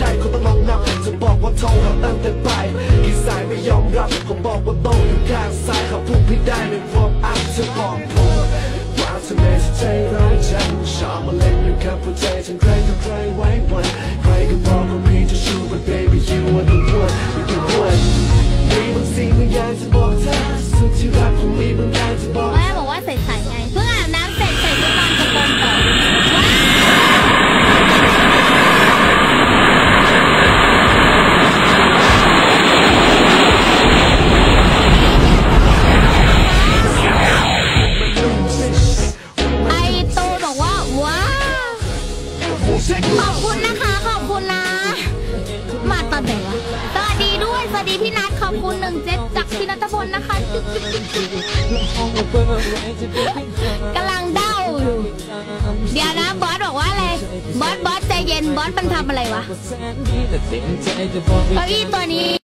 ได้คงต้องลองนับจะบอกว่าโทรหาตั้งแต่บ่ายกี่สายไม่ยอมรับผมบอกว่าโตอยู่ข้างซ้ายเขาพูดไม่ได้ไม่พร้อมอัพเธอบอกผมว่าเธอไม่ใช่ใจร้ายจังชอบมาเล่นอยู่กับหัวใจฉันใครก็ใครว่า ขอบคุณนะคะ ขอบคุณนะ มาตอนไหนวะสวัสดีด้วย สวัสดีพี่นัทขอบคุณหนึ่งเจ็ดจากพี่นัทพลนะคะกำลังเด้าอยู่เดี๋ยวนะบอสบอกว่าอะไรบอสบอสใจเย็นบอสมันทำอะไรวะเก้าอี้ตัวนี้